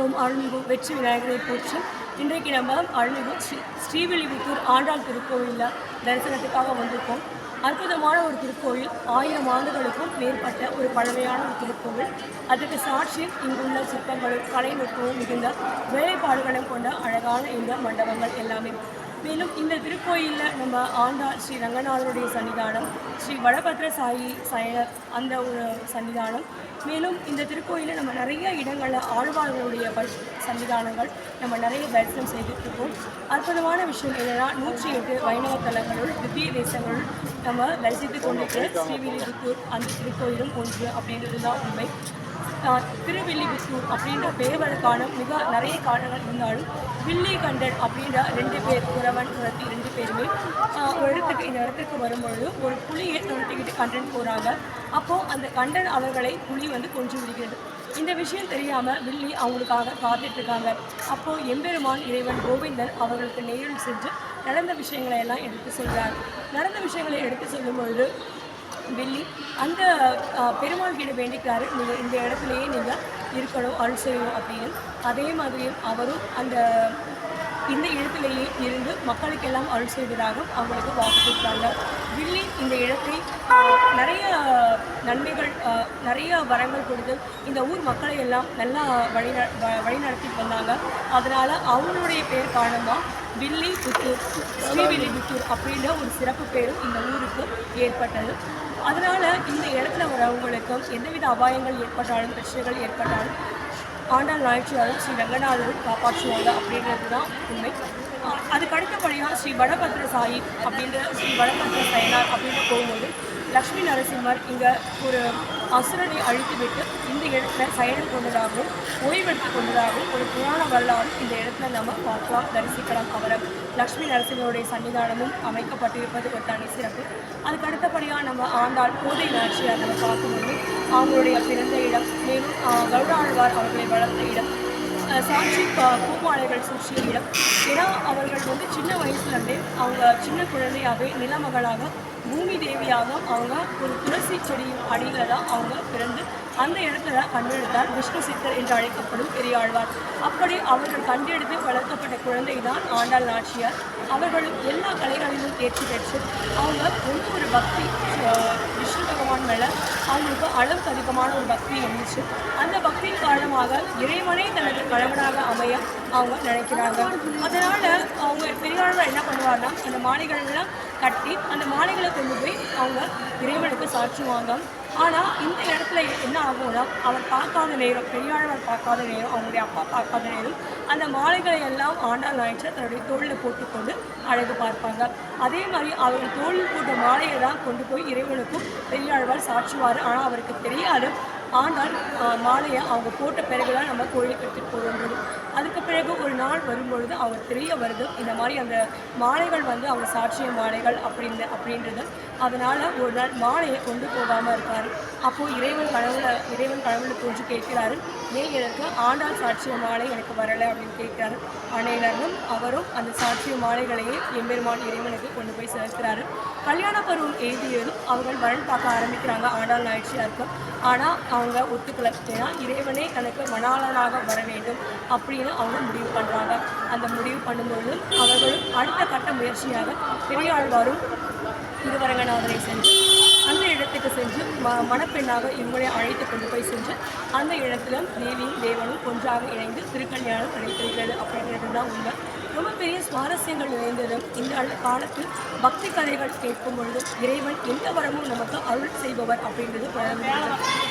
ஓம் அருள்மிகு வெற்றி விநாயகரை போற்றி. இன்றைக்கு நம்ம அருள்மிகு ஸ்ரீ ஸ்ரீவில்லிபுத்தூர் ஆண்டாள் திருக்கோவிலில் தரிசனத்துக்காக வந்திருக்கோம். அற்புதமான ஒரு திருக்கோவில் ஆயிரம் ஆண்டுகளுக்கும் மேற்பட்ட ஒரு பழமையான ஒரு திருக்கோவில். அதற்கு சாட்சி இங்குள்ள சிற்பங்களும் கலைநுட்பமும் மிகுந்த வேலைப்பாடுகளும் கொண்ட அழகான இந்த மண்டபங்கள் எல்லாமே. மேலும் இந்த திருக்கோயிலில் நம்ம ஆண்டாள் ஸ்ரீ ரங்கநாதருடைய சன்னிதானம் ஸ்ரீ வடபத்ர சாயி சயனர் அந்த ஒரு சன்னிதானம் மேலும் இந்த திருக்கோயிலில் நம்ம நிறைய இடங்களில் ஆழ்வார்களுடைய பஸ் சன்னிதானங்கள் நம்ம நிறைய தரிசனம் செய்திருக்கோம் அற்புதமான விஷயம் என்னென்னா நூற்றி எட்டு வைணவ தலங்களுள் திவ்ய தேசங்களுள் நம்ம தரிசித்து கொண்டிருக்கிற ஸ்ரீவில்லிபுத்தூர் அந்த திருக்கோயிலும் ஒன்று அப்படின்றது தான் உண்மை. திருவில்லிபுத்தூர் அப்படின்ற பெயர்களுக்கான மிக நிறைய காரணங்கள் இருந்தாலும் வில்லி கண்டன் அப்படின்ற ரெண்டு பேர் உறவன் உரத்தி ரெண்டு பேருமே ஒரு இடத்துக்கு இந்த இடத்துக்கு வரும்பொழுது ஒரு புலியை துரத்திக்கிட்டு கண்டன் போகிறாங்க அப்போது அந்த கண்டன் அவர்களை புலி வந்து கொஞ்சம் விடுகிறது. இந்த விஷயம் தெரியாமல் வில்லி அவங்களுக்காக காத்துட்ருக்காங்க அப்போது எம்பெருமான் இறைவன் கோவிந்தன் அவர்களுக்கு நேரில் சென்று நடந்த விஷயங்களை எல்லாம் எடுத்து சொல்கிறார் நடந்த விஷயங்களை எடுத்து சொல்லும்பொழுது வெள்ளி. அந்த பெருமாள் கிட்ட வேண்டிக்கிறாரு நீங்கள் இந்த இடத்துலையே நீங்கள் இருக்கணும் அருள் செய்யணும் அப்படின்னு. அதே மாதிரியும் அவரும் அந்த இந்த இடத்திலேயே இருந்து மக்களுக்கெல்லாம் அருள் செய்வதாக அவங்களுக்கு வாக்கு கொடுத்தாங்க வில்லி இந்த இடத்தை நிறைய நன்மைகள் நிறைய வரங்கள் கொடுத்து இந்த ஊர் மக்களை எல்லாம் நல்லா வழி வழிநடத்தி வந்தாங்க. அதனால் அவங்களுடைய பேர் காரணமாக வில்லி புத்தூர் ஸ்ரீவில்லி புத்தூர் அப்படின்ற ஒரு சிறப்பு பேரும் இந்த ஊருக்கு ஏற்பட்டது. அதனால் இந்த இடத்துல வரவங்களுக்கும் எந்தவித அபாயங்கள் ஏற்பட்டாலும் பிரச்சனைகள் ஏற்பட்டாலும் ஆண்டாள் நாயச்சியாரும் ஸ்ரீ ரங்கநாதரும் காப்பாற்றுவாங்க அப்படின்றது தான் உண்மை அதுக்கு அடுத்தபடியாக ஸ்ரீ வடபத்ர சாயி அப்படின்ற ஸ்ரீ வடபத்ர சயனார் அப்படின்னு போகும்போது லக்ஷ்மி நரசிம்மர் இங்கே ஒரு அசுரனை அழித்துவிட்டு இந்த இடத்துல செயலில் கொண்டதாகவும் ஓய்வெடுத்து கொண்டதாகவும் ஒரு புராண வரலாறு இந்த இடத்துல நம்ம பார்க்கலாம் தரிசிக்கலாம் அவரை லக்ஷ்மி நரசிம்மருடைய சன்னிதானமும் அமைக்கப்பட்டிருப்பது ஒரு தனி சிறப்பு. அதுக்கு அடுத்தபடியாக நம்ம ஆண்டாள் கோதை நாச்சியார் நம்ம பார்க்கும்போது அவங்களுடைய பிறந்த இடம் மேலும் கருடாழ்வார் அவர்களை வளர்த்த இடம் சாட்சி ப- பூமாலைகள் சூழ்ச்சிய இடம் ஏன்னா அவர்கள் வந்து சின்ன வயசுலேருந்தே அவங்க சின்ன குழந்தையாகவே நிலமகளாக பூமி தேவியாக அவங்க ஒரு துளசி செடி அடியில் தான் அவங்க பிறந்து அந்த இடத்துல கண்டெடுத்தார் விஷ்ணு சித்தர் என்று அழைக்கப்படும் பெரியாழ்வார். அப்படி அவர்கள் கண்டெடுத்து வளர்க்கப்பட்ட குழந்தை தான் ஆண்டாள் நாச்சியார். அவர்கள் எல்லா கலைகளிலும் தேர்ச்சி பெற்று அவங்க ரொம்ப ஒரு பக்தி விஷ்ணு பகவான் மேலே அவங்களுக்கு அளவுக்கு அதிகமான ஒரு பக்தி இருந்துச்சு. அந்த பக்தியின் காரணமாக இறைவனே தனது கணவனாக அமைய அவங்க நினைக்கிறாங்க. அதனால் அவங்க பெரியாழ்வார் என்ன பண்ணுவார்னா அந்த மாலைகள்லாம் கட்டி அந்த மாலைகளை கொண்டு போய் அவங்க இறைவனுக்கு சாற்றுவாங்க. ஆனால் இந்த இடத்துல என்ன ஆகும்னா அவர் பார்க்காத நேரம் பெரியாழ்வார் பார்க்காத நேரம் அவங்களுடைய அப்பா பார்க்காத நேரம் அந்த மாலைகளை எல்லாம் ஆண்டாள் ஆயிடுச்சு தன்னுடைய தோளில் போட்டுக்கொண்டு அழகு பார்ப்பாங்க. அதே மாதிரி அவர்கள் தோளில் போட்ட மாலையை தான் கொண்டு போய் இறைவனுக்கும் பெரியாழ்வார் சாற்றுவார். ஆனால் அவருக்கு தெரியாது ஆனால் மாலையை அவங்க போட்ட பிறகு தான் நம்ம கோயிலுக்கு எடுத்துகிட்டு போகிறது அதுக்கு பிறகு ஒரு நாள் வரும்பொழுது அவர் தெரிய வருது இந்த மாதிரி அந்த மாலைகள் வந்து அவர் சாட்சிய மாலைகள் அப்படின்னு அப்படின்றது. அதனால் ஒரு நாள் மாலையை கொண்டு போகாமல் இருக்கார். அப்போது இறைவன் கடவுளை இறைவன் கடவுளை கொஞ்சம் கேட்கிறாரு. மேல் எனக்கு ஆண்டாள் சாட்சிய மாலை எனக்கு வரலை அப்படின்னு கேட்கிறாரு. அன்னையிலிருந்தும் அவரும் அந்த சாட்சிய மாலைகளையே எம்பெருமான் இறைவனுக்கு கொண்டு போய் சேர்க்கிறாரு கல்யாண பருவம் எழுதியதும் அவர்கள் வரன் பார்க்க ஆரம்பிக்கிறாங்க. ஆண்டாள் நாய்ச்சியாருக்கு ஆனால் அவங்க ஒத்துக்கல. ஏன்னா இறைவனே தனக்கு மணாளனாக வர வேண்டும் அப்படின்னு அவங்க முடிவு பண்ணுறாங்க அந்த முடிவு பண்ணும்பொழுது அவர்களும் அடுத்த கட்ட முயற்சியாக பெரியாழ்வாரும் திருவரங்கநாதரை சென்று அந்த இடத்துக்கு சென்று ம மணப்பெண்ணாக இவங்களை அழைத்து கொண்டு போய் சென்று அந்த இடத்துல தேவியும் தேவனும் ஒன்றாக இணைந்து திருக்கல்யாணம் நடைபெறுகிறது அப்படிங்கிறது தான் உண்மை. ரொம்ப பெரிய சுவாரஸ்யங்கள் நிறைந்ததும் இந்த காலத்தில் பக்தி கதைகள் கேட்கும் பொழுதும் இறைவன் எந்த வரமும் நமக்கு அருள் செய்பவர் அப்படின்றது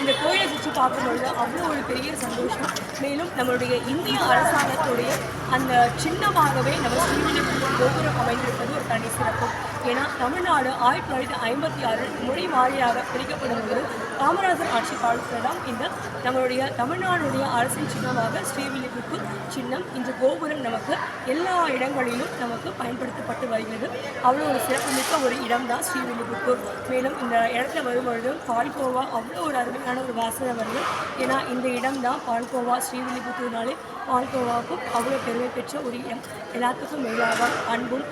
இந்த கோயிலை சுற்றி பார்க்கும் பொழுது அவ்வளோ ஒரு பெரிய சந்தோஷம். மேலும் நம்மளுடைய இந்திய அரசாங்கத்துடைய அந்த சின்னமாகவே நம்ம ஸ்ரீவில்லிபுத்தூர் கோபுரம் அமைந்திருப்பது ஒரு தனி சிறப்பு. என தமிழ்நாடு ஆயிரத்தி தொள்ளாயிரத்தி ஐம்பத்தி ஆறில் மொழி வாரியாக பிரிக்கப்படும் போது காமராஜர் ஆட்சி காலத்தில்தான் இந்த நம்மளுடைய தமிழ்நாடுடைய அரசின் சின்னமாக ஸ்ரீவில்லிபுத்தூர் சின்னம் இந்த கோபுரம் நமக்கு எல்லா இடங்களிலும் நமக்கு பயன்படுத்தப்பட்டு வருகிறது. அவ்வளோ ஒரு சிறப்புமிக்க ஒரு இடம் தான் ஸ்ரீவில்லிபுத்தூர். மேலும் இந்த இடத்துல வரும்பொழுது பால்கோவா அவ்வளோ ஒரு அருமையான ஒரு வாசனை வருது. ஏன்னா இந்த இடம் தான் பால்கோவா ஸ்ரீவில்லிபுத்தூர்னாலே பால்கோவாவுக்கும் அவ்வளோ பெருமை பெற்ற ஒரு இடம். எல்லாத்துக்கும் மேலாக அன்பும்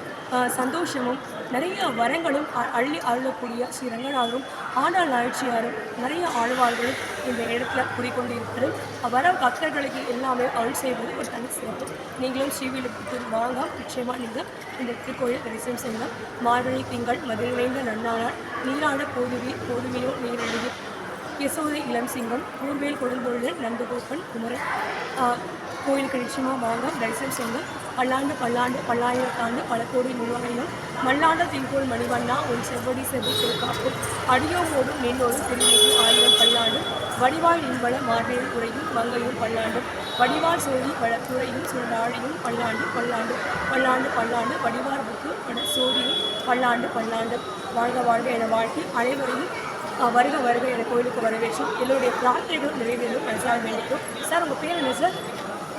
சந்தோஷமும் நிறைய வரங்களும் அ- அள்ளி அருளக்கூடிய ஸ்ரீ ரங்கநாதரும் ஆனால் நாய்ச்சியாரும் நிறைய ஆழ்வார்களும் இந்த இடத்துல கூறிக்கொண்டு இருக்கிறது வர பக்தர்களுக்கு எல்லாமே அருள் செய்வது ஒரு தனி சிறப்பு. நீங்களும் ஸ்ரீவிலுக்கு வாங்க நிச்சயமாக நீங்கள் இந்த திருக்கோயில் தரிசனம் செய்யலாம். மார்கழி திங்கள் மதுரை நிறைந்த நன்னாளால் நீராட போதுவி போதுவியோ நீரழிவு யசோதை இளம் சிங்கம் கூர்வேல் கொடுந்தொழில் நந்தகோப்பன் குமரன். கோயிலுக்கு நிச்சயமாக வாங்க. தரிசனம் செய்யுங்க பல்லாண்டு பல்லாண்டு பல்லாயிரத்தாண்டு பல கோடி நிர்வாகிகள் மல்லாண்ட திங்கோள் மணிவண்ணா உன் செவ்வடி செவ்வி சிறுகாப்பு அடியோமோடும் நின்னோடும் திருநீரு ஆயிரம் பல்லாண்டு. வடிவாய் இன்பல மார்பில் உரையும் மங்கையும் பல்லாண்டும் சோழி சோதி துறையும் சுழாழியும் பல்லாண்டு பல்லாண்டு பல்லாண்டு பல்லாண்டு. வடிவார் புக்கு வட சோதியும் பல்லாண்டு பல்லாண்டு. வாழ்க வாழ்க என வாழ்த்தி அனைவரையும் வருக வருக என கோயிலுக்கு வரவேற்றும். என்னுடைய பிரார்த்தனைகளும் நிறைவேறும். மனசாக வேண்டிக்கும் சார் உங்கள் பேர் என்ன சார்?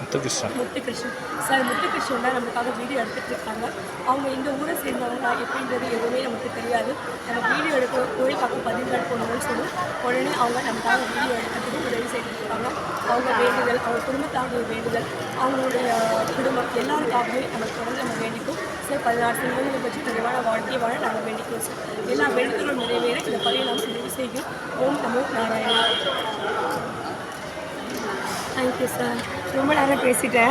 முத்துகிருஷ்ணன் முத்துகிருஷ்ணன் சார் முத்துகிருஷ்ணன் தான் நமக்காக வீடியோ எடுத்துட்டு இருக்காங்க அவங்க இந்த ஊரை சேர்ந்தவங்க எப்படின்றது எதுவுமே நமக்கு தெரியாது. நம்ம வீடியோ எடுக்க கோயில் பக்கம் பதிவுகள் போடணும்னு சொல்லி உடனே அவங்க நமக்காக வீடியோ எடுக்கிறதுக்கு உதவி செய்துட்டு இருக்காங்க அவங்க வேண்டுதல் அவங்க குடும்பத்தாக வேண்டுதல் அவங்களுடைய குடும்பம் எல்லாருக்காகவே நம்ம தொடர்ந்து நம்ம வேண்டிக்கும். சார் பதினாறு செல்வங்களை பற்றி நிறைவான வாழ்க்கையை வாழ நாங்கள் வேண்டிக்கிறோம் சார். எல்லா வேண்டுதலும் நிறைவேற இந்த பணியை நாம் நிறைவு செய்யும் ஓம் நமோ நாராயணா. தேங்க்யூ சார் ரொம்ப நேரம் பேசிட்டேன்.